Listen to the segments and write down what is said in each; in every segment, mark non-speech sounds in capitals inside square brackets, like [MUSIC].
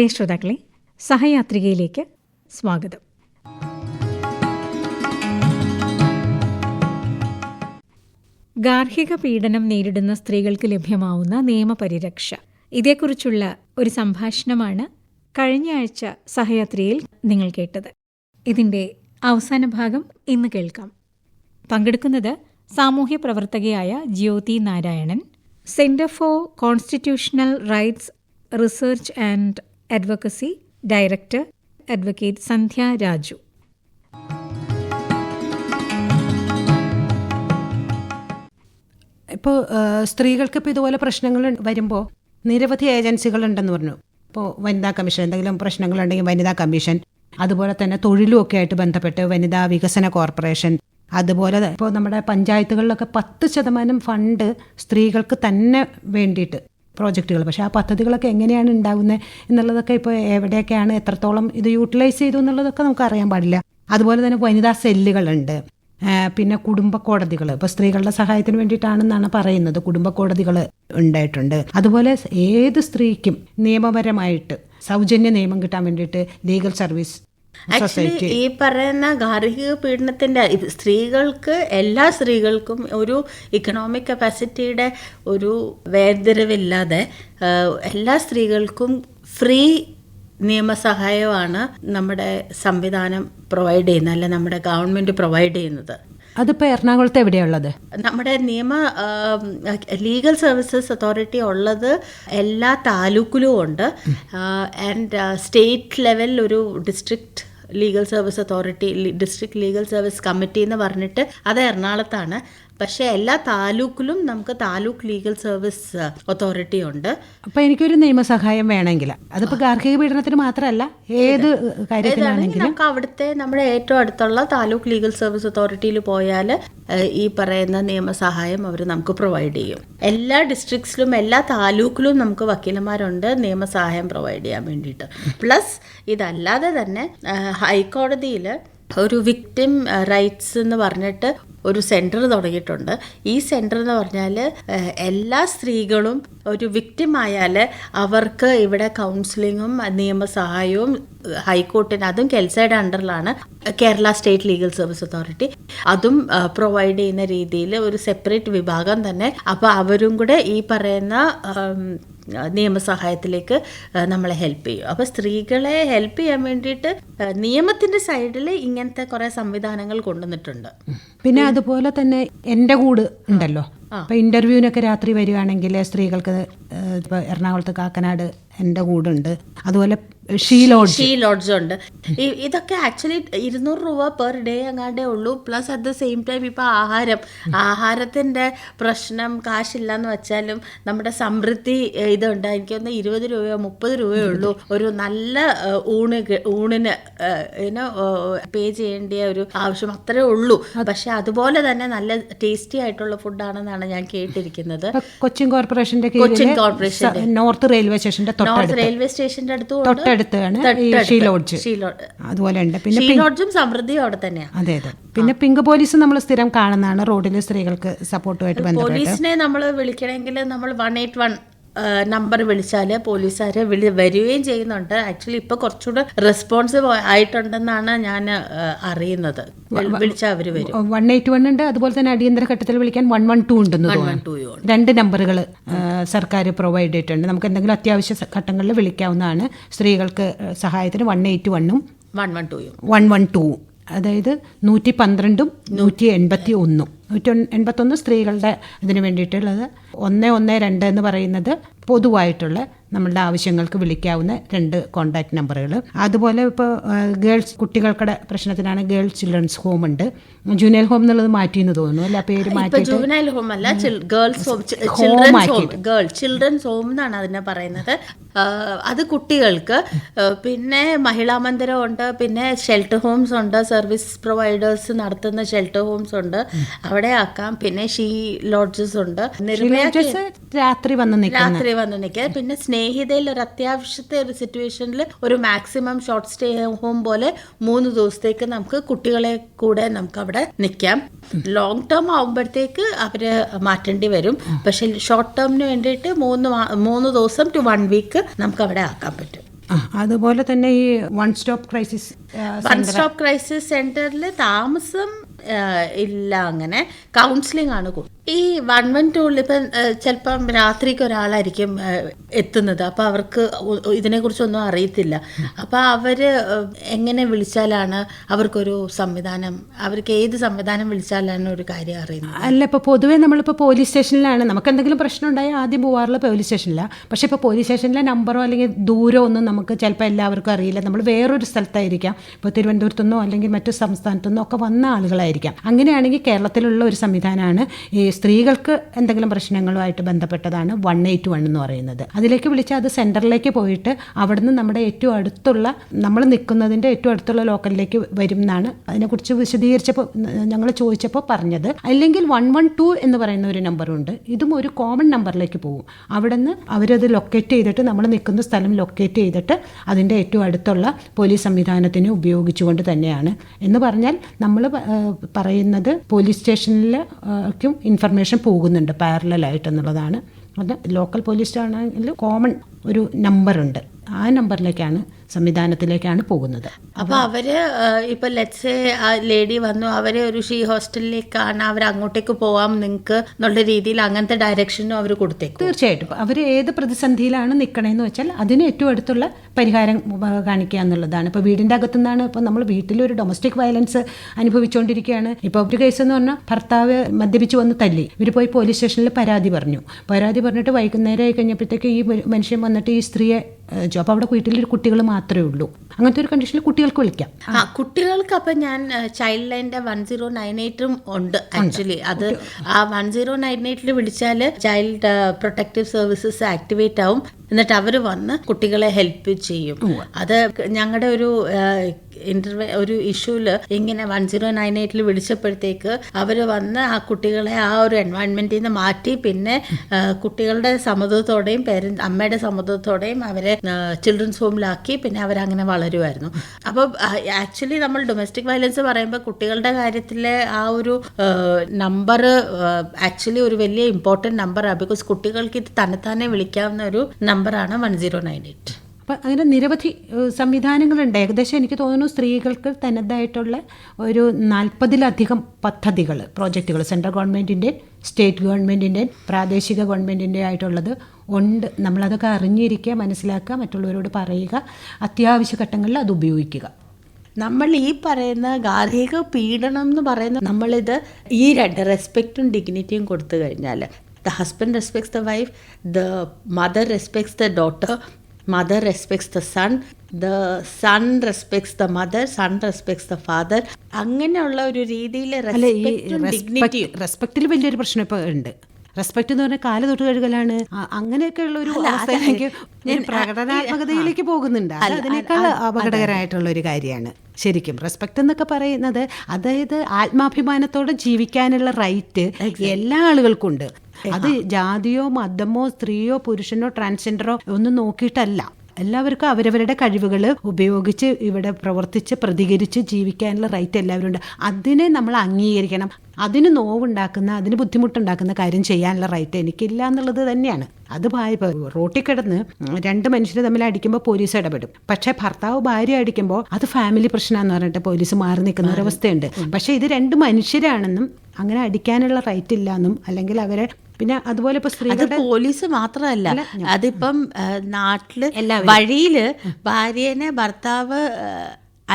പ്രിയ ശ്രോതാക്കളെ സഹയാത്രികയിലേക്ക് സ്വാഗതം. ഗാർഹിക പീഡനം നേരിടുന്ന സ്ത്രീകൾക്ക് ലഭ്യമാവുന്ന നിയമപരിരക്ഷ. ഇതേക്കുറിച്ചുള്ള ഒരു സംഭാഷണമാണ് കഴിഞ്ഞ ആഴ്ച സഹയാത്രിയിൽ നിങ്ങൾ കേട്ടത്. ഇതിന്റെ അവസാന ഭാഗം ഇന്ന് കേൾക്കാം. പങ്കെടുക്കുന്നത് സാമൂഹ്യ പ്രവർത്തകയായ Jyothi Narayanan centre for constitutional rights research and advocacy director advocate Sandhya Raju. ഇപ്പോൾ സ്ത്രീകൾക്ക് ഇപ്പോൾ ഇതുപോലെ പ്രശ്നങ്ങൾ വരുമ്പോൾ നിരവധി ഏജൻസികൾ ഉണ്ടെന്ന് പറഞ്ഞു. ഇപ്പോൾ വനിതാ കമ്മീഷൻ എന്തെങ്കിലും പ്രശ്നങ്ങളുണ്ടെങ്കിൽ വനിതാ കമ്മീഷൻ അതുപോലെ തന്നെ തൊഴിലും ഒക്കെ ആയിട്ട് ബന്ധപ്പെട്ട് വനിതാ വികസന കോർപ്പറേഷൻ അതുപോലെ ഇപ്പോൾ നമ്മുടെ പഞ്ചായത്തുകളിലൊക്കെ പത്ത് ശതമാനം ഫണ്ട് സ്ത്രീകൾക്ക് തന്നെ വേണ്ടിയിട്ട് പ്രോജക്റ്റുകൾ. പക്ഷേ ആ പദ്ധതികളൊക്കെ എങ്ങനെയാണ് ഉണ്ടാകുന്നത് എന്നുള്ളതൊക്കെ ഇപ്പോൾ എവിടെയൊക്കെയാണ് എത്രത്തോളം ഇത് യൂട്ടിലൈസ് ചെയ്തു എന്നുള്ളതൊക്കെ നമുക്ക് അറിയാൻ പാടില്ല. അതുപോലെ തന്നെ വനിതാ സെല്ലുകളുണ്ട്. പിന്നെ കുടുംബ കോടതികൾ. ഇപ്പോൾ സ്ത്രീകളുടെ സഹായത്തിന് വേണ്ടിയിട്ടാണെന്നാണ് പറയുന്നത്. കുടുംബ കോടതികൾ ഉണ്ടായിട്ടുണ്ട്. അതുപോലെ ഏത് സ്ത്രീക്കും നിയമപരമായിട്ട് സൗജന്യ നിയമം കിട്ടാൻ വേണ്ടിയിട്ട് ലീഗൽ സർവീസ് ആക്ച്വലി ഈ പറയുന്ന ഗാർഹിക പീഡനത്തിന്റെ ഇത് സ്ത്രീകൾക്ക് എല്ലാ സ്ത്രീകൾക്കും ഒരു ഇക്കണോമിക് കപ്പാസിറ്റിയുടെ ഒരു വേദരവില്ലാതെ എല്ലാ സ്ത്രീകൾക്കും ഫ്രീ നിയമസഹായമാണ് നമ്മുടെ സംവിധാനം പ്രൊവൈഡ് ചെയ്യുന്നത് അല്ലെ നമ്മുടെ ഗവൺമെന്റ് പ്രൊവൈഡ് ചെയ്യുന്നത്. അതിപ്പോൾ എറണാകുളത്ത് എവിടെയുള്ളത്? നമ്മുടെ നിയമ ലീഗൽ സർവീസസ് അതോറിറ്റി ഉള്ളത് എല്ലാ താലൂക്കിലും ഉണ്ട്. ആൻഡ് സ്റ്റേറ്റ് ലെവലിൽ ഒരു district legal service authority district legal service committee എന്ന് പറഞ്ഞിട്ട് അത് എറണാകുളത്താണ്. പക്ഷേ എല്ലാ താലൂക്കിലും നമുക്ക് താലൂക്ക് ലീഗൽ സർവീസ് അതോറിറ്റി ഉണ്ട്. അപ്പോൾ എനിക്കൊരു നിയമസഹായം വേണമെങ്കിൽ. അതിപ്പോൾ ഗാർഹിക പീഡനത്തിന് മാത്രമല്ല ഏത് കാര്യത്തിലാണെങ്കിലും നമുക്ക് അവിടുത്തെ നമ്മുടെ ഏറ്റവും അടുത്തുള്ള താലൂക്ക് ലീഗൽ സർവീസ് അതോറിറ്റിയിൽ പോയാൽ ഈ പറയുന്ന നിയമസഹായം അവർ നമുക്ക് പ്രൊവൈഡ് ചെയ്യും. എല്ലാ ഡിസ്ട്രിക്ട്സിലും എല്ലാ താലൂക്കിലും നമുക്ക് വക്കീലന്മാരുണ്ട് നിയമസഹായം പ്രൊവൈഡ് ചെയ്യാൻ വേണ്ടിയിട്ട്. പ്ലസ് ഇതല്ലാതെ തന്നെ ഹൈക്കോടതിയിൽ ഒരു വിക്ടിം റൈറ്റ്സ് എന്ന് പറഞ്ഞിട്ട് ഒരു സെന്റർ തുടങ്ങിയിട്ടുണ്ട്. ഈ സെന്റർ എന്ന് പറഞ്ഞാൽ എല്ലാ സ്ത്രീകളും ഒരു വിക്ടിം ആയാൽ അവർക്ക് ഇവിടെ കൗൺസിലിങ്ങും നിയമസഹായവും ഹൈക്കോർട്ടിന് അതും കെൽസൈഡ് അണ്ടറിലാണ് Kerala state legal service authority. അതും പ്രൊവൈഡ് ചെയ്യുന്ന രീതിയിൽ ഒരു സെപ്പറേറ്റ് വിഭാഗം തന്നെ. അപ്പോൾ അവരും കൂടെ ഈ പറയുന്ന നിയമസഹായത്തിലേക്ക് നമ്മളെ ഹെൽപ്പ് ചെയ്യും. അപ്പോൾ സ്ത്രീകളെ ഹെൽപ്പ് ചെയ്യാൻ വേണ്ടിയിട്ട് നിയമത്തിന്റെ നിയമത്തിന്റെ സൈഡിൽ ഇങ്ങനത്തെ കുറേ സംവിധാനങ്ങൾ കൊണ്ടുവന്നിട്ടുണ്ട്. പിന്നെ അതുപോലെ തന്നെ എന്റെ കൂട് ഉണ്ടല്ലോ. അപ്പോൾ ഇന്റർവ്യൂവിനൊക്കെ രാത്രി വരികയാണെങ്കിൽ സ്ത്രീകൾക്ക് ഇപ്പോൾ എറണാകുളത്ത് കാക്കനാട് എന്റെ ഉണ്ട് അതുപോലെ ഷീ ലോഡ്ജ്. ഷീ ലോഡ്ജ് ഉണ്ട്. ഇതൊക്കെ ആക്ച്വലി ഇരുന്നൂറ് രൂപ പെർ ഡേ അങ്ങാണ്ടേ ഉള്ളൂ. Plus at the same time ഇപ്പൊ ആഹാരം. ആഹാരത്തിന്റെ പ്രശ്നം കാശില്ലാന്ന് വെച്ചാലും നമ്മുടെ സമൃദ്ധി ഇതുണ്ട്. എനിക്ക് തോന്നുന്നു ഇരുപത് രൂപയോ മുപ്പത് രൂപയോ ഉള്ളൂ. ഒരു നല്ല ഊണ് ഊണിന് ഇനോ പേ ചെയ്യേണ്ട ഒരു ആവശ്യം അത്രേ ഉള്ളൂ. പക്ഷെ അതുപോലെ തന്നെ നല്ല ടേസ്റ്റി ആയിട്ടുള്ള ഫുഡാണെന്നാണ് ഞാൻ കേട്ടിരിക്കുന്നത്. കൊച്ചിൻ കോർപ്പറേഷന്റെ കൊച്ചിൻ കോർപ്പറേഷൻ നോർത്ത് റെയിൽവേ സ്റ്റേഷന്റെ തൊട്ടടുത്ത്. റെയിൽവേ സ്റ്റേഷന്റെ അടുത്ത് തൊട്ടടുത്താണ്. She lodge. അതുപോലെ ഉണ്ട്. പിന്നെ ഷീ ലോഡ്ജും സമൃദ്ധിയും അവിടെ തന്നെയാണ് അതെ അതെ. പിന്നെ പിങ്ക് പോലീസ് നമ്മൾ സ്ഥിരം കാണുന്നതാണ്. റോഡിലെ സ്ത്രീകൾക്ക് സപ്പോർട്ടുമായിട്ട് ബന്ധപ്പെട്ട്. പോലീസിനെ നമ്മൾ വിളിക്കണമെങ്കിൽ നമ്മൾ വൺ എയ്റ്റ് വൺ നമ്പർ വിളിച്ചാൽ പോലീസുകാർ വിളി വരികയും ചെയ്യുന്നുണ്ട്. ആക്ച്വലി ഇപ്പൊ കുറച്ചുകൂടെ റെസ്പോൺസീവ് ആയിട്ടുണ്ടെന്നാണ് ഞാൻ അറിയുന്നത്. വിളിച്ചാൽ അവർ വരും. വൺ എയ്റ്റ് വൺ ഉണ്ട്. അതുപോലെ തന്നെ അടിയന്തര ഘട്ടത്തിൽ വിളിക്കാൻ വൺ വൺ ടു ഉണ്ടെന്ന് രണ്ട് നമ്പറുകൾ സർക്കാർ പ്രൊവൈഡ് ചെയ്തിട്ടുണ്ട്. നമുക്ക് എന്തെങ്കിലും അത്യാവശ്യ ഘട്ടങ്ങളിൽ വിളിക്കാവുന്നതാണ്. സ്ത്രീകൾക്ക് സഹായത്തിന് വൺ എയ്റ്റ് വണ്ണും one one two one one two അതായത് നൂറ്റി പന്ത്രണ്ടും നൂറ്റി എൺപത്തി ഒന്നും. നൂറ്റി എൺപത്തൊന്ന് സ്ത്രീകളുടെ ഇതിന് വേണ്ടിയിട്ടുള്ളത്. ഒന്ന് ഒന്ന് രണ്ട് എന്ന് പറയുന്നത് പൊതുവായിട്ടുള്ള നമ്മളുടെ ആവശ്യങ്ങൾക്ക് വിളിക്കാവുന്ന രണ്ട് കോണ്ടാക്ട് നമ്പറുകൾ അതുപോലെ ഇപ്പോൾ ഗേൾസ് കുട്ടികൾക്കുടെ പ്രശ്നത്തിനാണ് ഗേൾസ് ചിൽഡ്രൻസ് ഹോം ഉണ്ട്. ജൂനിയൽ ഹോം എന്നുള്ളത് മാറ്റി എന്ന് തോന്നുന്നു അല്ല? പേര് ഹോം അല്ല ഗേൾസ് ഹോം ചിൽഡ്രൻസ് ഹോം ആക്കിയിട്ട്. ഗേൾ ചിൽഡ്രൻസ് ഹോം എന്നാണ് അതിനെ പറയുന്നത്. അത് കുട്ടികൾക്ക് പിന്നെ മഹിളാ മന്ദിരം ഉണ്ട് പിന്നെ ഷെൽട്ടർ ഹോംസ് ഉണ്ട് സർവീസ് പ്രൊവൈഡേഴ്സ് നടത്തുന്ന ഷെൽട്ടർ ഹോംസ് ഉണ്ട് അവിടെ ആക്കാം. പിന്നെ ഷീ ലോഡ്ജസ് ഉണ്ട്. രാത്രി വന്ന് രാത്രി വന്ന് നിൽക്കുക പിന്നെ സ്നേഹിതയിൽ ഒരു അത്യാവശ്യത്തെ ഒരു സിറ്റുവേഷനിൽ ഒരു മാക്സിമം ഷോർട്ട് സ്റ്റേ ഹോം പോലെ മൂന്ന് ദിവസത്തേക്ക് നമുക്ക് കുട്ടികളെ കൂടെ നമുക്ക് അവിടെ നിൽക്കാം. ലോങ് ടേം ആകുമ്പോഴത്തേക്ക് അവർ മാറ്റേണ്ടി വരും. പക്ഷെ ഷോർട്ട് ടേമിന് വേണ്ടിയിട്ട് മൂന്ന് മൂന്ന് ദിവസം ടു വൺ വീക്ക് നമുക്ക് അവിടെ ആക്കാൻ പറ്റും. അതുപോലെ തന്നെ ഈ one stop crisis one stop crisis സെന്ററിൽ താമസം ഇല്ല അങ്ങനെ. കൗൺസിലിംഗ് ആണ് കൂ- ഈ വൺ വൺ ടൂളിൽ ഇപ്പം ചിലപ്പം രാത്രിക്ക് ഒരാളായിരിക്കും എത്തുന്നത്. അപ്പോൾ അവർക്ക് ഇതിനെ കുറിച്ചൊന്നും അറിയത്തില്ല. അപ്പോൾ അവർ എങ്ങനെ വിളിച്ചാലാണ് അവർക്കൊരു സംവിധാനം അവർക്ക് ഏത് സംവിധാനം വിളിച്ചാലാണ് ഒരു കാര്യം അറിയുന്നത്? അല്ല ഇപ്പോൾ പൊതുവേ നമ്മളിപ്പോൾ പോലീസ് സ്റ്റേഷനിലാണ്. നമുക്ക് എന്തെങ്കിലും പ്രശ്നം ഉണ്ടായാൽ ആദ്യം പോകാറുള്ള പോലീസ് സ്റ്റേഷനിലാണ് പക്ഷേ ഇപ്പോൾ പോലീസ് സ്റ്റേഷനിലെ നമ്പറോ അല്ലെങ്കിൽ ദൂരമോ ഒന്നും നമുക്ക് ചിലപ്പോൾ എല്ലാവർക്കും അറിയില്ല. നമ്മൾ വേറൊരു സ്ഥലത്തായിരിക്കാം. ഇപ്പോൾ തിരുവനന്തപുരത്തുനിന്നോ അല്ലെങ്കിൽ മറ്റു സംസ്ഥാനത്തുനിന്നോ ഒക്കെ വന്ന ആളുകളായിരിക്കാം. അങ്ങനെയാണെങ്കിൽ കേരളത്തിലുള്ള ഒരു സംവിധാനമാണ് ഈ സ്ത്രീകൾക്ക് എന്തെങ്കിലും പ്രശ്നങ്ങളുമായിട്ട് ബന്ധപ്പെട്ടതാണ് വൺ എയ്റ്റ് വൺ എന്ന് പറയുന്നത്. അതിലേക്ക് വിളിച്ചാൽ അത് സെന്ററിലേക്ക് പോയിട്ട് അവിടുന്ന് നമ്മുടെ ഏറ്റവും അടുത്തുള്ള നമ്മൾ നിൽക്കുന്നതിന്റെ ഏറ്റവും അടുത്തുള്ള ലോക്കലിലേക്ക് വരും എന്നാണ് അതിനെക്കുറിച്ച് വിശദീകരിച്ചപ്പോൾ ഞങ്ങൾ ചോദിച്ചപ്പോൾ പറഞ്ഞത്. അല്ലെങ്കിൽ വൺ വൺ ടു എന്ന് പറയുന്ന ഒരു നമ്പറുണ്ട്. ഇതും ഒരു കോമൺ നമ്പറിലേക്ക് പോകും. അവിടെ നിന്ന് അവരത് ലൊക്കേറ്റ് ചെയ്തിട്ട് നമ്മൾ നിൽക്കുന്ന സ്ഥലം ലൊക്കേറ്റ് ചെയ്തിട്ട് അതിന്റെ ഏറ്റവും അടുത്തുള്ള പോലീസ് സംവിധാനത്തിന് ഉപയോഗിച്ചുകൊണ്ട് തന്നെയാണ്. എന്ന് പറഞ്ഞാൽ നമ്മൾ പറയുന്നത് പോലീസ് സ്റ്റേഷനിലേക്കും ഇൻഫർമേഷൻ പോകുന്നുണ്ട് പാരലായിട്ട് എന്നുള്ളതാണ്. അത് ലോക്കൽ പോലീസ് ആണെങ്കിൽ കോമൺ ഒരു നമ്പറുണ്ട് ആ നമ്പറിലേക്കാണ് സംവിധാനത്തിലേക്കാണ് പോകുന്നത്. അപ്പൊ അവർ ഇപ്പൊ ലെറ്റ്സ് ആ ലേഡി വന്നു അവരെ ഒരു ഷീ ഹോസ്റ്റലിലേക്കാണ് അവർ അങ്ങോട്ടേക്ക് പോവാം നിങ്ങൾക്ക് എന്നുള്ള രീതിയിൽ അങ്ങനത്തെ ഡയറക്ഷനും അവർ കൊടുത്തേക്കും. തീർച്ചയായിട്ടും. അവർ ഏത് പ്രതിസന്ധിയിലാണ് നിൽക്കണേന്ന് വെച്ചാൽ അതിന് ഏറ്റവും അടുത്തുള്ള പരിഹാരം കാണിക്കുക എന്നുള്ളതാണ്. ഇപ്പോൾ വീടിന്റെ അകത്തുനിന്നാണ് ഇപ്പോൾ നമ്മൾ വീട്ടിലൊരു ഡൊമസ്റ്റിക് വയലൻസ് അനുഭവിച്ചുകൊണ്ടിരിക്കുകയാണ് ഇപ്പോൾ ഒരു കേസ് എന്ന് പറഞ്ഞാൽ ഭർത്താവ് മദ്യപിച്ച് വന്ന് തല്ലി. ഇവർ പോയി പോലീസ് സ്റ്റേഷനിൽ പരാതി പറഞ്ഞു. പരാതി പറഞ്ഞിട്ട് വൈകുന്നേരം ആയി കഴിഞ്ഞപ്പോഴത്തേക്ക് ഈ മനുഷ്യൻ വന്നിട്ട് ഈ സ്ത്രീയെ അപ്പോൾ അവിടെ വീട്ടിലൊരു കുട്ടികൾ മാത്രമേ ഉള്ളൂ. അങ്ങനത്തെ ഒരു കണ്ടീഷനിൽ കുട്ടികൾക്ക് വിളിക്കാം. ആ കുട്ടികൾക്ക് അപ്പൊ ഞാൻ ചൈൽഡ് ലൈന്റെ വൺ സീറോ നയൻ എയ്റ്റും ഉണ്ട് ആക്ച്വലി അത് ആ വൺ സീറോ നയൻ എയ്റ്റിൽ വിളിച്ചാൽ ചൈൽഡ് പ്രൊട്ടക്റ്റീവ് സർവീസസ് ആക്ടിവേറ്റ് ആവും. എന്നിട്ട് അവർ വന്ന് കുട്ടികളെ ഹെൽപ്പ് ചെയ്യും. അത് ഞങ്ങളുടെ ഒരു ഇന്റർവ്യൂ ഒരു ഇഷ്യൂൽ ഇങ്ങനെ വൺ സീറോ നയൻ എയ്റ്റിൽ വിളിച്ചപ്പോഴത്തേക്ക് അവർ വന്ന് ആ കുട്ടികളെ ആ ഒരു എൻവയൺമെന്റിൽ നിന്ന് മാറ്റി. പിന്നെ കുട്ടികളുടെ സമ്മതത്തോടെയും അമ്മയുടെ സമ്മതത്തോടെയും അവരെ ചിൽഡ്രൻസ് ഹോമിലാക്കി പിന്നെ അവരങ്ങനെ വളരുമായിരുന്നു അപ്പോൾ ആക്ച്വലി നമ്മൾ ഡൊമസ്റ്റിക് വയലൻസ് പറയുമ്പോൾ കുട്ടികളുടെ കാര്യത്തിലെ ആ ഒരു നമ്പർ ആക്ച്വലി ഒരു വലിയ ഇമ്പോർട്ടന്റ് നമ്പറാണ് ബിക്കോസ് കുട്ടികൾക്ക് ഇത് തന്നെത്താനെ വിളിക്കാവുന്ന ഒരു നമ്പറാണ് വൺ സീറോ നയൻ എയ്റ്റ് അപ്പം അങ്ങനെ നിരവധി സംവിധാനങ്ങളുണ്ട്. ഏകദേശം എനിക്ക് തോന്നുന്നു സ്ത്രീകൾക്ക് തനതായിട്ടുള്ള ഒരു നാൽപ്പതിലധികം പദ്ധതികൾ പ്രോജക്റ്റുകൾ സെൻട്രൽ ഗവൺമെന്റിന്റെ സ്റ്റേറ്റ് ഗവൺമെന്റിന്റെ പ്രാദേശിക ഗവൺമെന്റിന്റെ ആയിട്ടുള്ളത് ഉണ്ട് നമ്മളതൊക്കെ അറിഞ്ഞിരിക്കുക മനസ്സിലാക്കുക മറ്റുള്ളവരോട് പറയുക അത്യാവശ്യ ഘട്ടങ്ങളിൽ അത് ഉപയോഗിക്കുക. നമ്മൾ ഈ പറയുന്ന ഗാർഹിക പീഡനം എന്ന് പറയുന്ന നമ്മളിത് ഈ രണ്ട് റെസ്പെക്റ്റും ഡിഗ്നിറ്റിയും കൊടുത്തു കഴിഞ്ഞാൽ the husband respects the wife the mother respects the daughter mother respects the son the son respects the mother son respects the father അങ്ങനെയുള്ള ഒരു രീതിയിൽ റെസ്പെക്റ്റ് റെസ്പെക്റ്റിൽ വലിയൊരു പ്രശ്നം ഇപ്പോൾ ഉണ്ട്. റെസ്പെക്ട് എന്ന് പറഞ്ഞാൽ കാല തൊട്ട് കഴുകലാണ്. അങ്ങനെയൊക്കെയുള്ള ഒരു അവസ്ഥയിലേക്ക് ഒരു പ്രകടനാത്മകതയിലേക്ക് പോകുന്നുണ്ട്. അത് അതിനേക്കാൾ അപകടകരമായിട്ടുള്ള ഒരു കാര്യമാണ്. ശരിക്കും റെസ്പെക്ട് എന്നൊക്കെ പറയുന്നത് അതായത് ആത്മാഭിമാനത്തോടെ ജീവിക്കാനുള്ള റൈറ്റ് എല്ലാ ആളുകൾക്കും ഉണ്ട് അത് ജാതിയോ മതമോ സ്ത്രീയോ പുരുഷനോ ട്രാൻസ്ജെൻഡറോ ഒന്നും നോക്കിയിട്ടല്ല. എല്ലാവർക്കും അവരവരുടെ കഴിവുകൾ ഉപയോഗിച്ച് ഇവിടെ പ്രവർത്തിച്ച് പ്രതികരിച്ച് ജീവിക്കാനുള്ള റൈറ്റ് എല്ലാവരും ഉണ്ട് അതിനെ നമ്മൾ അംഗീകരിക്കണം. അതിന് നോവുണ്ടാക്കുന്ന അതിന് ബുദ്ധിമുട്ടുണ്ടാക്കുന്ന കാര്യം ചെയ്യാനുള്ള റൈറ്റ് എനിക്കില്ല എന്നുള്ളത് തന്നെയാണ്. അത് റോട്ടിൽ കിടന്ന് രണ്ട് മനുഷ്യർ തമ്മിൽ അടിക്കുമ്പോൾ പോലീസ് ഇടപെടും. പക്ഷേ ഭർത്താവ് ഭാര്യ അടിക്കുമ്പോൾ അത് ഫാമിലി പ്രശ്നമാണെന്ന് പറഞ്ഞിട്ട് പോലീസ് മാറി നിൽക്കുന്ന ഒരവസ്ഥയുണ്ട് പക്ഷേ ഇത് രണ്ട് മനുഷ്യരാണെന്നും അങ്ങനെ അടിക്കാനുള്ള റൈറ്റ് ഇല്ല എന്നും അല്ലെങ്കിൽ അവരെ പിന്നെ അതുപോലെ സ്ത്രീകളുടെ പോലീസ് മാത്രമല്ല. അതിപ്പം നാട്ടിൽ വഴിയിൽ ഭാര്യനെ ഭർത്താവ്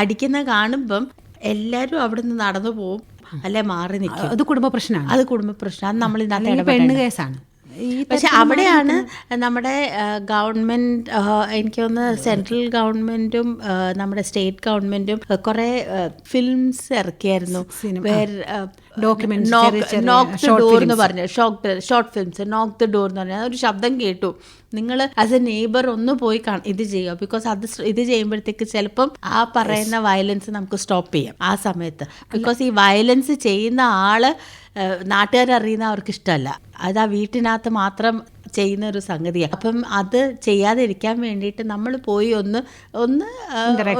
അടിക്കുന്ന കാണുമ്പം എല്ലാരും അവിടെ നിന്ന് നടന്നു പോവും. അല്ലെ മാറി നിൽക്കും അത് കുടുംബ പ്രശ്നമാണ്. അത് കുടുംബ പ്രശ്നം. അത് നമ്മൾ ഇന്നത്തെ പെണ്ണ് കേസാണ്. പക്ഷെ അവിടെയാണ് നമ്മുടെ ഗവൺമെന്റ് എനിക്ക് തോന്നുന്നു സെൻട്രൽ ഗവൺമെന്റും നമ്മുടെ സ്റ്റേറ്റ് ഗവൺമെന്റും കുറെ ഫിലിംസ് ഇറക്കിയായിരുന്നു. നോക്ക് ഡോർ എന്ന് പറഞ്ഞ short films knock the door എന്ന് പറഞ്ഞാൽ ഒരു ശബ്ദം കേട്ടു. നിങ്ങൾ ആസ് എ നെയ്ബർ ഒന്ന് പോയി ഇത് ചെയ്യുക. ബിക്കോസ് അത് ഇത് ചെയ്യുമ്പോഴത്തേക്ക് ചിലപ്പം ആ പറയുന്ന വയലൻസ് നമുക്ക് സ്റ്റോപ്പ് ചെയ്യാം ആ സമയത്ത്. ബിക്കോസ് ഈ വയലൻസ് ചെയ്യുന്ന ആൾ നാട്ടുകാരറിയുന്ന അവർക്ക് ഇഷ്ടമല്ല. അത് ആ വീട്ടിനകത്ത് മാത്രം ചെയ്യുന്ന ഒരു സംഗതിയാണ്. അപ്പം അത് ചെയ്യാതിരിക്കാൻ വേണ്ടിയിട്ട് നമ്മൾ പോയി ഒന്ന് ഒന്ന്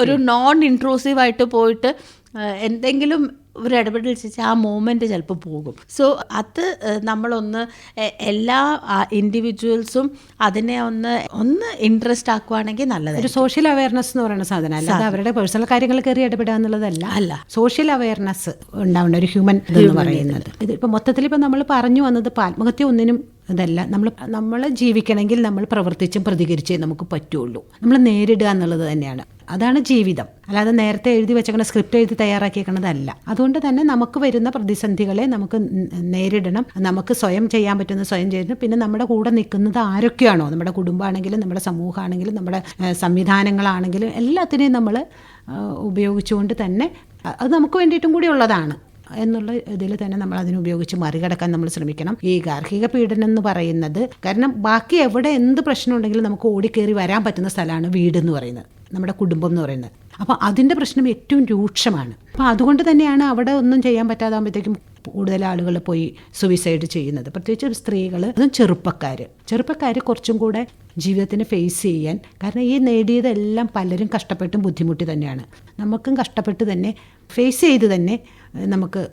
ഒരു നോൺ ഇൻട്രൂസീവ് ആയിട്ട് പോയിട്ട് എന്തെങ്കിലും ഒരു ഇടപെടൽ വെച്ചാൽ ആ മോമെന്റ് ചിലപ്പോൾ പോകും. സോ അത് നമ്മളൊന്ന് എല്ലാ ഇൻഡിവിജ്വൽസും അതിനെ ഒന്ന് ഒന്ന് ഇൻട്രസ്റ്റ് ആക്കുവാണെങ്കിൽ ഒരു നല്ലതായിരിക്കും സോഷ്യൽ അവയർനെസ് എന്ന് പറയുന്ന സാധനം അല്ല അവരുടെ പേഴ്സണൽ കാര്യങ്ങൾ കയറി ഇടപെടുക എന്നുള്ളതല്ല. അല്ല. സോഷ്യൽ അവയർനെസ് ഉണ്ടാവേണ്ട ഒരു ഹ്യൂമൻ എന്ന് പറയുന്നത്. ഇത് ഇപ്പൊ മൊത്തത്തിൽ ഇപ്പം നമ്മൾ പറഞ്ഞു വന്നത് ഇപ്പം ആത്മഹത്യ ഒന്നിനും ഇതല്ല. നമ്മൾ നമ്മൾ ജീവിക്കണമെങ്കിൽ നമ്മൾ പ്രവർത്തിച്ചും പ്രതികരിച്ചേ നമുക്ക് പറ്റുള്ളൂ. നമ്മൾ നേരിടുക എന്നുള്ളത് തന്നെയാണ്. അതാണ് ജീവിതം. അല്ലാതെ നേരത്തെ എഴുതി വെച്ചേക്കണ സ്ക്രിപ്റ്റ് എഴുതി തയ്യാറാക്കിയേക്കണതല്ല അതുകൊണ്ട് തന്നെ നമുക്ക് വരുന്ന പ്രതിസന്ധികളെ നമുക്ക് നേരിടണം. നമുക്ക് സ്വയം ചെയ്യാൻ പറ്റുന്ന സ്വയം ചെയ്യണം പിന്നെ നമ്മുടെ കൂടെ നിൽക്കുന്നത് ആരൊക്കെയാണോ? നമ്മുടെ കുടുംബമാണെങ്കിലും നമ്മുടെ സമൂഹമാണെങ്കിലും നമ്മുടെ സംവിധാനങ്ങളാണെങ്കിലും എല്ലാത്തിനെയും നമ്മൾ ഉപയോഗിച്ചുകൊണ്ട് തന്നെ അത് നമുക്ക് വേണ്ടിയിട്ടും കൂടി ഉള്ളതാണ്. എന്നുള്ള ഇതിൽ തന്നെ നമ്മൾ അതിനുപയോഗിച്ച് മറികടക്കാൻ നമ്മൾ ശ്രമിക്കണം. ഈ ഗാർഹിക പീഡനം എന്ന് പറയുന്നത് കാരണം ബാക്കി എവിടെ എന്ത് പ്രശ്നം ഉണ്ടെങ്കിലും നമുക്ക് ഓടിക്കേറി വരാൻ പറ്റുന്ന സ്ഥലമാണ് വീട് എന്ന് പറയുന്നത്. നമ്മുടെ കുടുംബം എന്ന് പറയുന്നത്. അപ്പോൾ അതിന്റെ പ്രശ്നം ഏറ്റവും രൂക്ഷമാണ്. അപ്പോൾ അതുകൊണ്ട് തന്നെയാണ് അവിടെ ഒന്നും ചെയ്യാൻ പറ്റാതാകുമ്പോഴത്തേക്കും കൂടുതൽ ആളുകൾ പോയി സൂയിസൈഡ് ചെയ്യുന്നത്. പ്രത്യേകിച്ച് സ്ത്രീകൾ അതും ചെറുപ്പക്കാർ ചെറുപ്പക്കാർ കുറച്ചും കൂടെ ജീവിതത്തിന് ഫേസ് ചെയ്യാൻ കാരണം ഈ നേടിയതെല്ലാം പലരും കഷ്ടപ്പെട്ടും ബുദ്ധിമുട്ടി തന്നെയാണ്. നമുക്കും കഷ്ടപ്പെട്ട് തന്നെ ഫേസ് ചെയ്ത് തന്നെ നമുക്ക്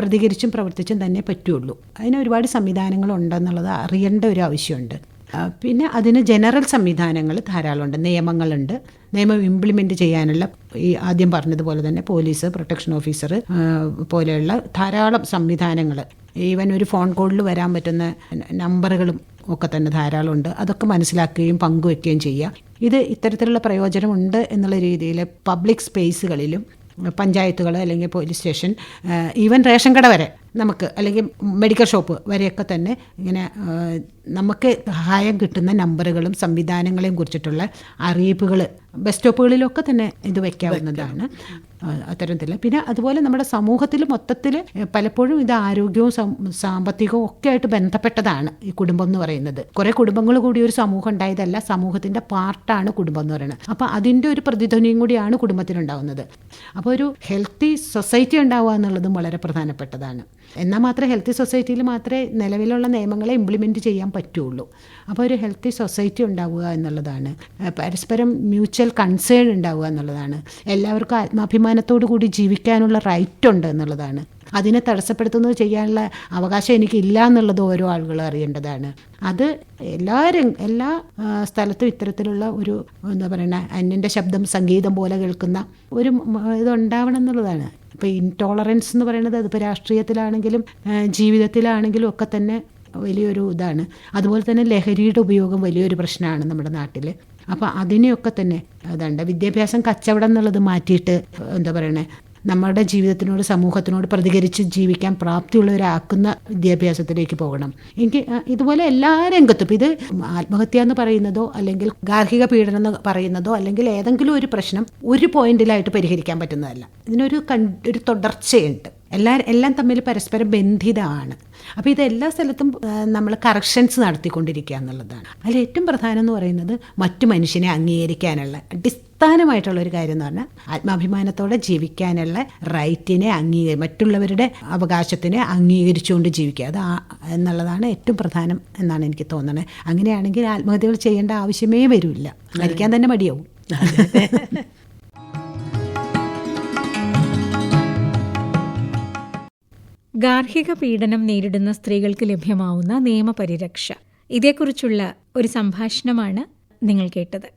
പ്രതികരിച്ചും പ്രവർത്തിച്ചും തന്നെ പറ്റുള്ളൂ. അതിന് ഒരുപാട് സംവിധാനങ്ങളുണ്ടെന്നുള്ളത് അറിയേണ്ട ഒരു ആവശ്യമുണ്ട്. പിന്നെ അതിന് ജനറൽ സംവിധാനങ്ങൾ ധാരാളമുണ്ട്. നിയമങ്ങളുണ്ട്. നിയമം ഇംപ്ലിമെന്റ് ചെയ്യാനുള്ള ഈ ആദ്യം പറഞ്ഞതുപോലെ തന്നെ പോലീസ് പ്രൊട്ടക്ഷൻ ഓഫീസർ പോലെയുള്ള ധാരാളം സംവിധാനങ്ങൾ. ഈവൻ ഒരു ഫോൺ കോളിൽ വരാൻ പറ്റുന്ന നമ്പറുകളും ഒക്കെ തന്നെ ധാരാളമുണ്ട്. അതൊക്കെ മനസ്സിലാക്കുകയും പങ്കുവെക്കുകയും ചെയ്യുക ഇത് ഇത്തരത്തിലുള്ള പ്രയോജനമുണ്ട് എന്നുള്ള രീതിയിൽ പബ്ലിക് സ്പേസുകളിലും പഞ്ചായത്തുകൾ അല്ലെങ്കിൽ പോലീസ് സ്റ്റേഷൻ ഈവൻ റേഷൻ കട വരെ. നമുക്ക് അല്ലെങ്കിൽ മെഡിക്കൽ ഷോപ്പ് വരെയൊക്കെ തന്നെ ഇങ്ങനെ നമുക്ക് സഹായം കിട്ടുന്ന നമ്പറുകളും സംവിധാനങ്ങളെയും കുറിച്ചിട്ടുള്ള അറിയിപ്പുകൾ ബസ് സ്റ്റോപ്പുകളിലൊക്കെ തന്നെ ഇത് വയ്ക്കാവുന്നതാണ് അത്തരത്തിൽ പിന്നെ അതുപോലെ നമ്മുടെ സമൂഹത്തിൽ മൊത്തത്തിൽ പലപ്പോഴും ഇത് ആരോഗ്യവും സാമ്പത്തികവും ഒക്കെ ആയിട്ട് ബന്ധപ്പെട്ടതാണ് ഈ കുടുംബം എന്ന് പറയുന്നത്. കുറേ കുടുംബങ്ങൾ കൂടി ഒരു സമൂഹം ഉണ്ടായതല്ല സമൂഹത്തിന്റെ പാർട്ടാണ് കുടുംബം എന്ന് പറയുന്നത്. അപ്പോൾ അതിന്റെ ഒരു പ്രതിധ്വനിയും കൂടിയാണ് കുടുംബത്തിനുണ്ടാവുന്നത് അപ്പോൾ ഒരു ഹെൽത്തി സൊസൈറ്റി ഉണ്ടാവുക എന്നുള്ളതും വളരെ പ്രധാനപ്പെട്ടതാണ്. എന്നാൽ മാത്രമേ ഹെൽത്തി സൊസൈറ്റിയിൽ മാത്രമേ നിലവിലുള്ള നിയമങ്ങളെ ഇംപ്ലിമെന്റ് ചെയ്യാൻ പറ്റുള്ളൂ. അപ്പോൾ ഒരു ഹെൽത്തി സൊസൈറ്റി ഉണ്ടാവുക എന്നുള്ളതാണ്. പരസ്പരം മ്യൂച്വൽ കൺസേൺ ഉണ്ടാവുക എന്നുള്ളതാണ്. എല്ലാവർക്കും ആത്മാഭിമാനത്തോടു കൂടി ജീവിക്കാനുള്ള റൈറ്റ് ഉണ്ട് എന്നുള്ളതാണ്. അതിനെ തടസ്സപ്പെടുത്തുന്നത് ചെയ്യാനുള്ള അവകാശം എനിക്കില്ല എന്നുള്ളത് ഓരോ ആളുകളും അറിയേണ്ടതാണ്. അത് എല്ലാ എല്ലാ സ്ഥലത്തും ഇത്തരത്തിലുള്ള ഒരു എന്താ പറയുക അന്യന്റെ ശബ്ദം സംഗീതം പോലെ കേൾക്കുന്ന ഒരു ഇതുണ്ടാവണം എന്നുള്ളതാണ്. ഇപ്പോൾ ഇൻടോളറൻസ് എന്ന് പറയുന്നത് അതിപ്പോൾ രാഷ്ട്രീയത്തിലാണെങ്കിലും ജീവിതത്തിലാണെങ്കിലും ഒക്കെ തന്നെ വലിയൊരു ഇതാണ്. അതുപോലെ തന്നെ ലഹരിയുടെ ഉപയോഗം വലിയൊരു പ്രശ്നമാണ് നമ്മുടെ നാട്ടിൽ അപ്പോൾ അതിനെയൊക്കെ തന്നെ അതുണ്ട് വിദ്യാഭ്യാസം കച്ചവടം എന്നുള്ളത് മാറ്റിയിട്ട് എന്താ പറയണേ നമ്മുടെ ജീവിതത്തിനോട് സമൂഹത്തിനോട് പ്രതികരിച്ച് ജീവിക്കാൻ പ്രാപ്തിയുള്ളവരാക്കുന്ന വിദ്യാഭ്യാസത്തിലേക്ക് പോകണം. എനിക്ക് ഇതുപോലെ എല്ലാ രംഗത്തും ഇത് ആത്മഹത്യ എന്ന് പറയുന്നതോ അല്ലെങ്കിൽ ഗാർഹിക പീഡനം എന്ന് പറയുന്നതോ അല്ലെങ്കിൽ ഏതെങ്കിലും ഒരു പ്രശ്നം ഒരു പോയിന്റിലായിട്ട് പരിഹരിക്കാൻ പറ്റുന്നതല്ല. ഇതിനൊരു ഒരു തുടർച്ചയുണ്ട്. എല്ലാ എല്ലാം തമ്മിൽ പരസ്പരം ബന്ധിതമാണ് അപ്പോൾ ഇത് എല്ലാ സ്ഥലത്തും നമ്മൾ കറക്ഷൻസ് നടത്തിക്കൊണ്ടിരിക്കുക എന്നുള്ളതാണ്. അതിൽ ഏറ്റവും പ്രധാനം എന്ന് പറയുന്നത് മറ്റു മനുഷ്യനെ അംഗീകരിക്കാനുള്ള അടിസ്ഥാനമായിട്ടുള്ള ഒരു കാര്യം എന്ന് പറഞ്ഞാൽ ആത്മാഭിമാനത്തോടെ ജീവിക്കാനുള്ള റൈറ്റിനെ അംഗീകരി മറ്റുള്ളവരുടെ അവകാശത്തിനെ അംഗീകരിച്ചുകൊണ്ട് ജീവിക്കുക. അത് എന്നുള്ളതാണ് ഏറ്റവും പ്രധാനം എന്നാണ് എനിക്ക് തോന്നുന്നത്. അങ്ങനെയാണെങ്കിൽ ആത്മഹത്യകൾ ചെയ്യേണ്ട ആവശ്യമേ വരില്ല. മരിക്കാൻ തന്നെ മടിയാവും. [LAUGHS] ഗാർഹിക പീഡനം നേരിടുന്ന സ്ത്രീകൾക്ക് ലഭ്യമാവുന്ന നിയമപരിരക്ഷ. ഇതേക്കുറിച്ചുള്ള ഒരു സംഭാഷണമാണ് നിങ്ങൾ കേട്ടത്.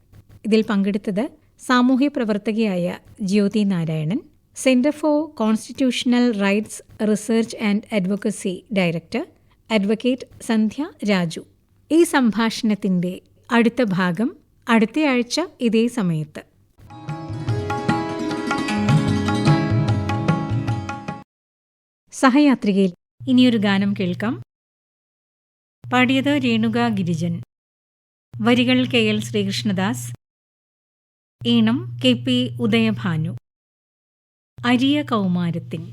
ഇതിൽ പങ്കെടുത്തത് സാമൂഹ്യ പ്രവർത്തകയായ Jyothi Narayanan centre for constitutional rights research and advocacy director advocate Sandhya Raju. ഈ സംഭാഷണത്തിന്റെ അടുത്ത ഭാഗം അടുത്തയാഴ്ച ഇതേ സമയത്ത്. സഹയാത്രികയിൽ ഇനിയൊരു ഗാനം കേൾക്കാം. പാടിയത് രേണുക ഗിരിജൻ. വരികൾ കെ എൽ ശ്രീകൃഷ്ണദാസ്. ഈണം കെ പി ഉദയഭാനു. അരിയ കൗമാരത്തിൻ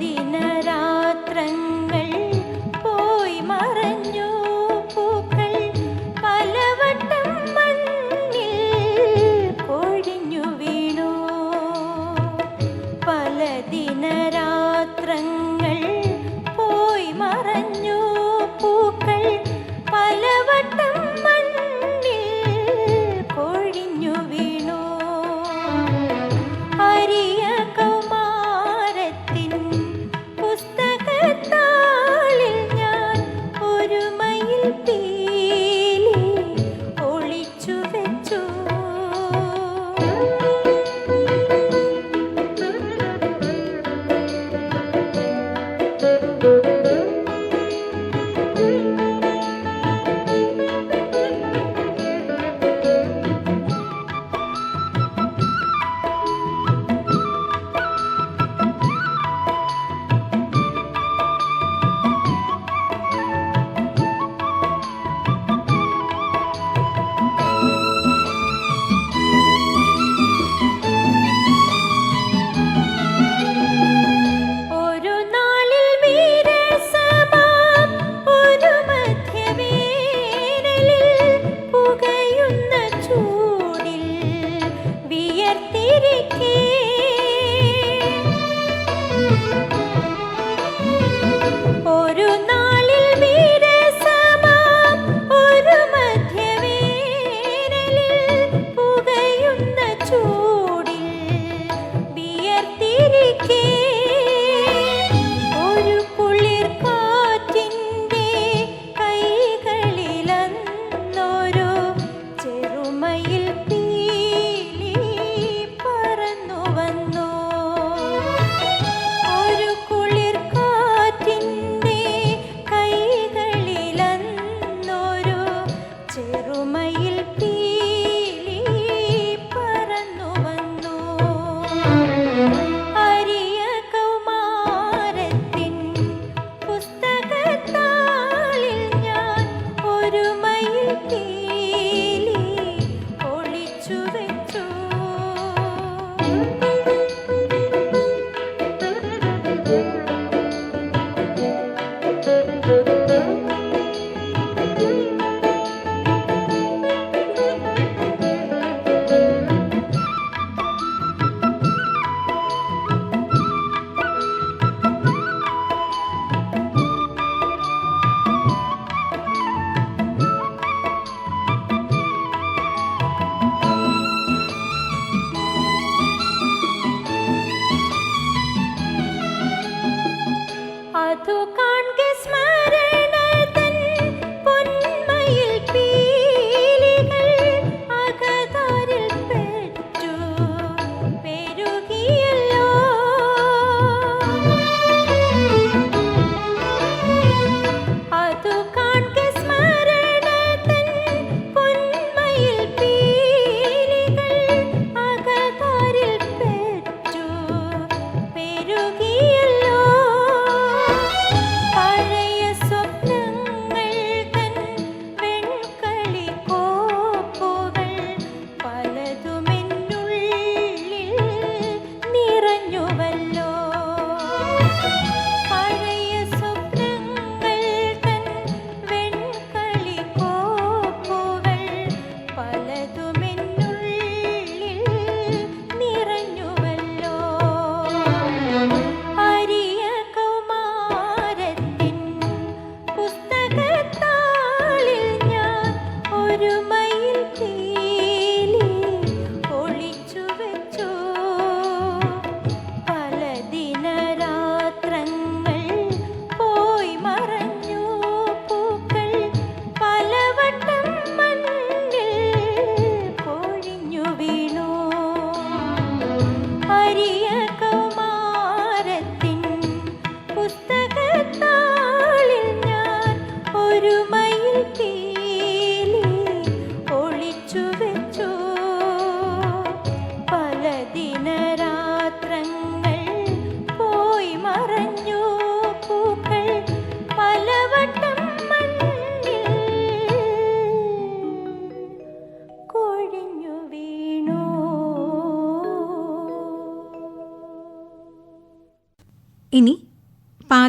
ದಿನ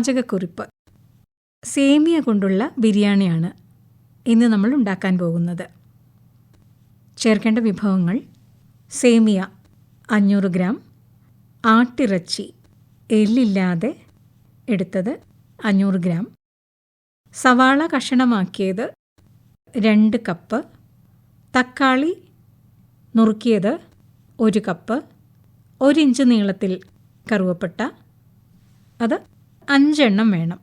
പാചകക്കുറിപ്പ്. സേമിയ കൊണ്ടുള്ള ബിരിയാണിയാണ് ഇന്ന് നമ്മൾ ഉണ്ടാക്കാൻ പോകുന്നത്. ചേർക്കേണ്ട വിഭവങ്ങൾ സേമിയ അഞ്ഞൂറ് ഗ്രാം ആട്ടിറച്ചി എല്ലില്ലാതെ എടുത്തത് അഞ്ഞൂറ് ഗ്രാം സവാള കഷണമാക്കിയത് രണ്ട് കപ്പ് തക്കാളി നുറുക്കിയത് ഒരു കപ്പ് ഒരിഞ്ച് നീളത്തിൽ കറുവപ്പട്ട അത് അഞ്ചെണ്ണം വേണം.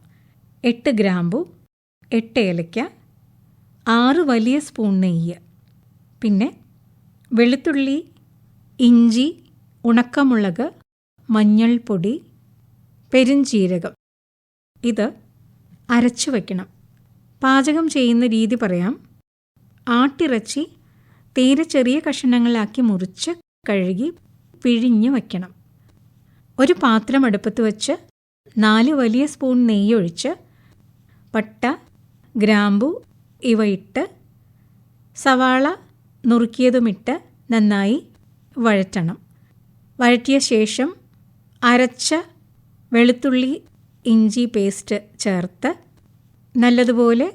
എട്ട് ഗ്രാമ്പു എട്ട് ഏലയ്ക്ക ആറ് വലിയ സ്പൂൺ നെയ്യ്. പിന്നെ വെളുത്തുള്ളി ഇഞ്ചി ഉണക്കമുളക് മഞ്ഞൾപ്പൊടി പെരുംജീരകം. ഇത് അരച്ചു വയ്ക്കണം പാചകം ചെയ്യുന്ന രീതി പറയാം. ആട്ടിറച്ചി തീരെ ചെറിയ കഷണങ്ങളാക്കി മുറിച്ച് കഴുകി പിഴിഞ്ഞ് വയ്ക്കണം ഒരു പാത്രം അടുപ്പത്ത് വെച്ച് നാല് വലിയ സ്പൂൺ നെയ്യൊഴിച്ച് പട്ട ഗ്രാമ്പു ഇവ ഇട്ട് സവാള നുറുക്കിയതുമിട്ട് നന്നായി വഴറ്റണം. വഴറ്റിയ ശേഷം അരച്ച വെളുത്തുള്ളി ഇഞ്ചി പേസ്റ്റ് ചേർത്ത് നല്ലതുപോലെ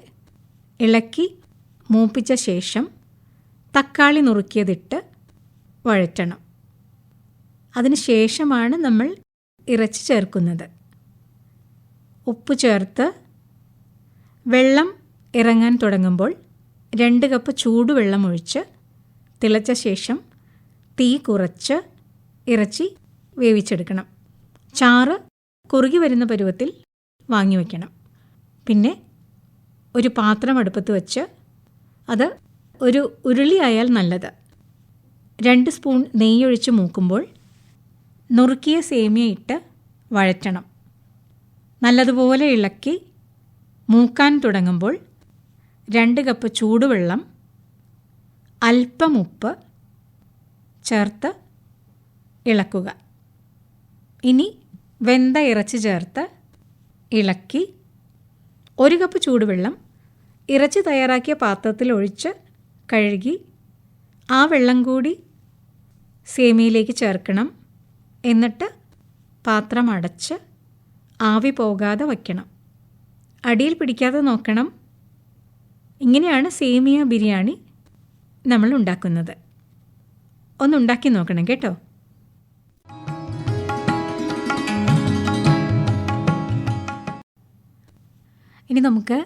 ഇളക്കി മൂപ്പിച്ച ശേഷം തക്കാളി നുറുക്കിയതിട്ട് വഴറ്റണം. അതിന് ശേഷമാണ് നമ്മൾ ഇറച്ചി ചേർക്കുന്നത്. ഉപ്പ് ചേർത്ത് വെള്ളം ഇറങ്ങാൻ തുടങ്ങുമ്പോൾ രണ്ട് കപ്പ് ചൂടുവെള്ളം ഒഴിച്ച് തിളച്ച ശേഷം തീ കുറച്ച് ഇറച്ചി വേവിച്ചെടുക്കണം. ചാറ് കുറുകി വരുന്ന പരുവത്തിൽ വാങ്ങി വയ്ക്കണം പിന്നെ ഒരു പാത്രം അടുപ്പത്ത് വെച്ച് അത് ഒരു ഉരുളിയായാൽ നല്ലത്. രണ്ട് സ്പൂൺ നെയ്യൊഴിച്ച് മൂക്കുമ്പോൾ നുറുക്കിയ സേമിയ ഇട്ട് വഴറ്റണം. നല്ലതുപോലെ ഇളക്കി മൂക്കാൻ തുടങ്ങുമ്പോൾ രണ്ട് കപ്പ് ചൂടുവെള്ളം അല്പം ഉപ്പ് ചേർത്ത് ഇളക്കുക. ഇനി വെന്ത ഇറച്ചി ചേർത്ത് ഇളക്കി ഒരു കപ്പ് ചൂടുവെള്ളം ഇറച്ചി തയ്യാറാക്കിയ പാത്രത്തിൽ ഒഴിച്ച് കഴുകി ആ വെള്ളം കൂടി സേമിയയിലേക്ക് ചേർക്കണം. എന്നിട്ട് പാത്രം അടച്ച് ആവി പോകാതെ വയ്ക്കണം. അടിയിൽ പിടിക്കാതെ നോക്കണം. ഇങ്ങനെയാണ് സേമിയ ബിരിയാണി നമ്മൾ ഉണ്ടാക്കുന്നത്. ഒന്നുണ്ടാക്കി നോക്കണം കേട്ടോ. ഇനി നമുക്ക്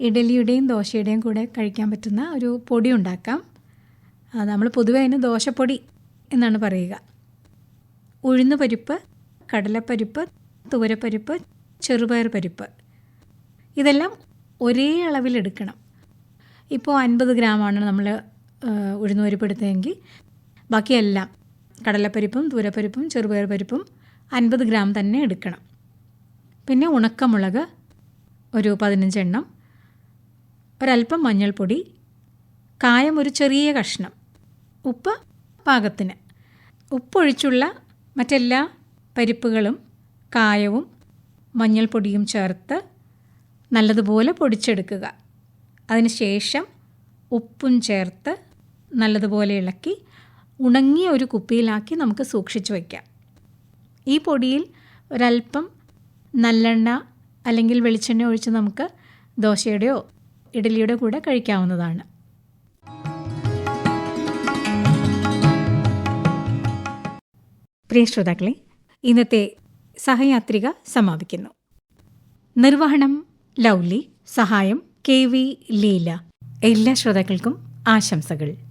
ഇഡലിയുടെയും ദോശയുടെയും കൂടെ കഴിക്കാൻ പറ്റുന്ന ഒരു പൊടി ഉണ്ടാക്കാം. നമ്മൾ പൊതുവെ അതിന് ദോശപ്പൊടി എന്നാണ് പറയുക. ഉഴുന്ന് പരിപ്പ് കടലപ്പരിപ്പ് തുവരപ്പരിപ്പ് ചെറുപയർ പരിപ്പ്. ഇതെല്ലാം ഒരേ അളവിലെടുക്കണം ഇപ്പോൾ അൻപത് ഗ്രാമാണ് നമ്മൾ ഉഴുന്ന് പരിപ്പെടുത്തതെങ്കിൽ ബാക്കിയെല്ലാം കടലപ്പരിപ്പും തൂരപ്പരിപ്പും ചെറുപയർ പരിപ്പും അൻപത് ഗ്രാം തന്നെ എടുക്കണം. പിന്നെ ഉണക്കമുളക് ഒരു പതിനഞ്ചെണ്ണം ഒരല്പം മഞ്ഞൾപ്പൊടി കായം ഒരു ചെറിയ കഷ്ണം ഉപ്പ് പാകത്തിന്. ഉപ്പൊഴിച്ചുള്ള മറ്റെല്ലാ പരിപ്പുകളും കായവും മഞ്ഞൾപ്പൊടിയും ചേർത്ത് നല്ലതുപോലെ പൊടിച്ചെടുക്കുക. അതിനുശേഷം ഉപ്പും ചേർത്ത് നല്ലതുപോലെ ഇളക്കി ഉണങ്ങിയ ഒരു കുപ്പിയിലാക്കി നമുക്ക് സൂക്ഷിച്ചു വയ്ക്കാം. ഈ പൊടിയിൽ ഒരല്പം നല്ലെണ്ണ അല്ലെങ്കിൽ വെളിച്ചെണ്ണ ഒഴിച്ച് നമുക്ക് ദോശയുടെയോ ഇഡലിയുടെ കൂടെ കഴിക്കാവുന്നതാണ്. പ്രിയ ശ്രോതാക്കളെ ഇന്നത്തെ സഹയാത്രിക സമാപിക്കുന്നു. നിർവഹണം ലൗലി. സഹായം കെ വി ലീല. എല്ലാ ശ്രോതാക്കൾക്കും ആശംസകൾ.